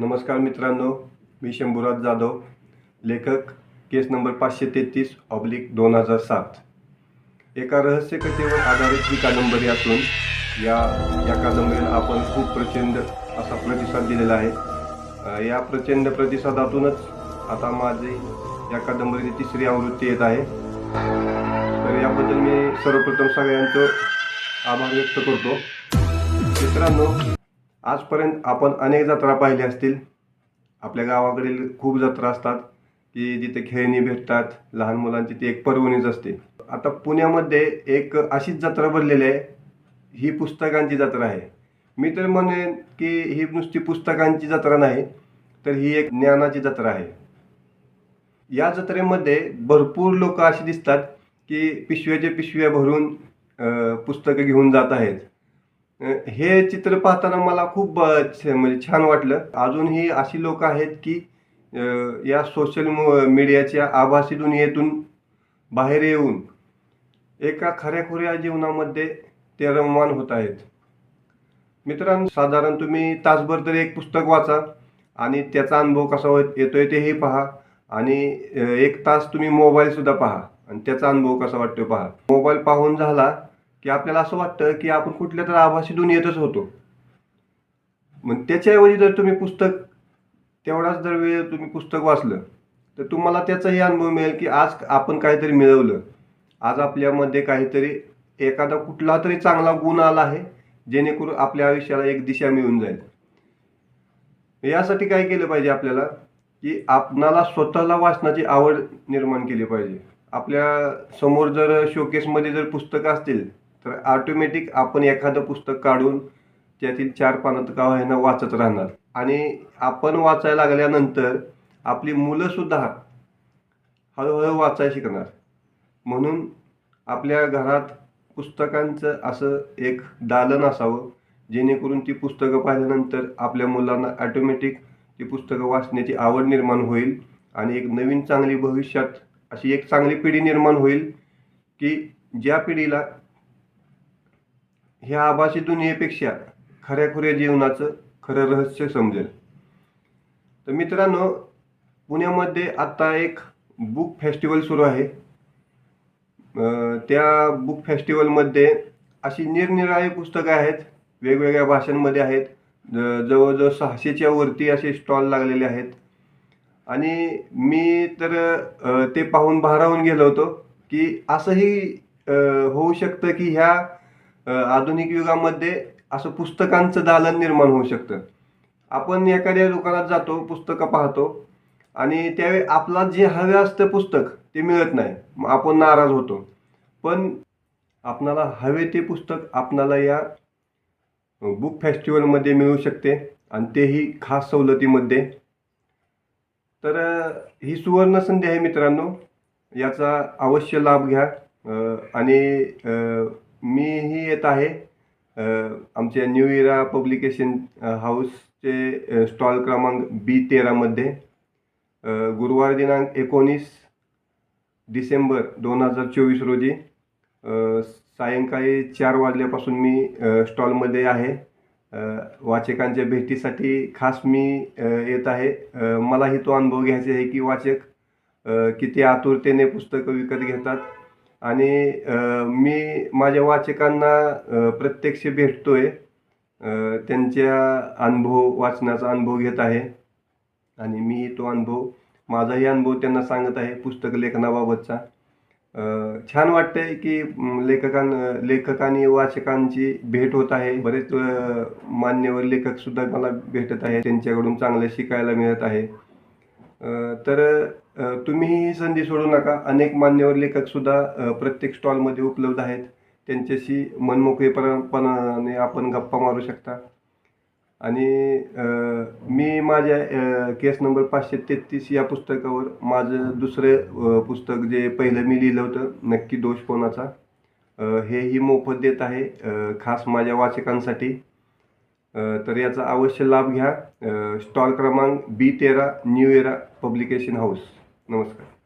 नमस्कार मित्रांनो मी शंभूराज जाधव लेखक केस नंबर पाचशे तेहतीस ऑब्लिक दोन हजार सात. एका रहस्यकथेवर आधारित ही कादंबरी असून या या कादंबरीला आपण खूप प्रचंड असा प्रतिसाद दिलेला आहे. या प्रचंड प्रतिसादातूनच आता माझी या कादंबरीची तिसरी आवृत्ती येत आहे. तर याबद्दल मी सर्वप्रथम सगळ्यांचं आभार व्यक्त करतो. मित्रांनो आजपर्यंत आपण अनेक जत्रा पाहिल्या असतील. आपल्या गावाकडील खूप जत्रा असतात की जिथे खेळणी भेटतात लहान मुलांची ती एक पर्वणीच असते. आता पुण्यामध्ये एक अशीच जत्रा भरलेली आहे. ही पुस्तकांची जत्रा आहे. मी तर म्हणेन की ही नुसती पुस्तकांची जत्रा नाही तर ही एक ज्ञानाची जत्रा आहे. या जत्रेमध्ये भरपूर लोक अशी दिसतात की पिशव्याच्या पिशव्या भरून पुस्तकं घेऊन जात आहेत. हे चित्र पाहताना मला खूप म्हणजे छान वाटलं. अजूनही अशी लोक आहेत की या सोशल मीडियाच्या आभासी दुनियेतून बाहेर येऊन एका खऱ्याखुऱ्या जीवनामध्ये ते रममान होत आहेत. मित्रांनो साधारण तुम्ही तासभर तरी एक पुस्तक वाचा आणि त्याचा अनुभव कसा येतोय तेही पहा आणि एक तास तुम्ही मोबाईलसुद्धा पहा आणि त्याचा अनुभव कसा वाटतोय पहा. मोबाईल पाहून झाला की आपल्याला असं वाटतं की आपण कुठल्या तर आभासी दुनियेतच होतो. मग त्याच्याऐवजी जर तुम्ही पुस्तक तेवढाच जर वेळ तुम्ही पुस्तक वाचलं तर तुम्हाला त्याचाही अनुभव मिळेल की आज आपण काहीतरी मिळवलं. आज आपल्यामध्ये काहीतरी एखादा कुठला तरी चांगला गुण आला आहे जेणेकरून आपल्या आयुष्याला एक दिशा मिळून जाईल. यासाठी काय केलं पाहिजे आपल्याला की आपणाला स्वतःला वाचनाची आवड निर्माण केली पाहिजे. आपल्यासमोर जर शोकेसमध्ये जर पुस्तकं असतील तर ऑटोमॅटिक आपण एखादं पुस्तक काढून त्यातील चार पानं का होईना वाचत राहणार. आणि आपण वाचायला लागल्यानंतर आपली मुलंसुद्धा हळूहळू वाचायला शिकणार. म्हणून आपल्या घरात पुस्तकांचं असं एक दालन असावं जेणेकरून ती पुस्तकं पाहिल्यानंतर आपल्या मुलांना ॲटोमॅटिक ती पुस्तकं वाचण्याची आवड निर्माण होईल आणि एक नवीन चांगली भविष्यात अशी एक चांगली पिढी निर्माण होईल की ज्या पिढीला ह्या आभासी दुनियेपेक्षा खऱ्याखुऱ्या जीवनाचं खरं रहस्य समजेल. तर मित्रांनो पुण्यामध्ये आत्ता एक बुक फेस्टिवल सुरू आहे. त्या बुक फेस्टिवलमध्ये अशी निरनिराळी पुस्तकं आहेत वेगवेगळ्या भाषांमध्ये आहेत. ज- जवळजवळ सहाशेच्या वरती असे स्टॉल लागलेले आहेत. आणि मी तर ते पाहून भारावून गेलो होतो की असंही होऊ शकतं की ह्या आधुनिक युगामध्ये असं पुस्तकांचं दालन निर्माण होऊ शकतं. आपण एखाद्या दुकानात जातो पुस्तकं पाहतो आणि त्यावेळी आपला जे हवे असतं पुस्तक ते मिळत नाही. मग आपण नाराज होतो. पण आपणाला हवे ते पुस्तक आपणाला या बुक फेस्टिवलमध्ये मिळू शकते आणि तेही खास सवलतीमध्ये. तर ही सुवर्ण संधी आहे मित्रांनो. याचा अवश्य लाभ घ्या. आणि मीही येत आहे. आमच्या न्यू इरा पब्लिकेशन हाऊसचे स्टॉल क्रमांक बी तेरामध्ये गुरुवार दिनांक एकोणीस डिसेंबर दोन हजार चोवीस रोजी सायंकाळी चार वाजल्यापासून मी स्टॉलमध्ये आहे. वाचकांच्या भेटीसाठी खास मी येत आहे. मलाही तो अनुभव घ्यायचा आहे की वाचक किती आतुरतेने पुस्तकं विकत घेतात. आणि मी माझ्या वाचकांना प्रत्यक्ष भेटतोय. आहे त्यांच्या अनुभव वाचनाचा अनुभव घेत आहे. आणि मी तो अनुभव माझाही अनुभव त्यांना सांगत आहे पुस्तक लेखनाबाबतचा. छान छान वाटतंय की लेखकां लेखक आणि वाचकांची भेट होत आहे. बरेच मान्यवर लेखकसुद्धा मला भेटत आहे त्यांच्याकडून चांगलं शिकायला मिळत आहे. तर तुम्ही ही संधी सोडू नका. अनेक मान्यवर लेखकसुद्धा प्रत्येक स्टॉलमध्ये उपलब्ध आहेत. त्यांच्याशी मनमोकळेपणाने आपण गप्पा मारू शकता. आणि मी माझ्या केस नंबर पाचशे तेहतीस या पुस्तकावर माझं दुसरं पुस्तक जे पहिलं मी लिहिलं होतं नक्की दोष कोणाचा? हेही मोफत देत आहे खास माझ्या वाचकांसाठी. तर याचा अवश्य लाभ घ्या. स्टॉल क्रमांक बी तेरा न्यू एरा पब्लिकेशन हाऊस नमस्कार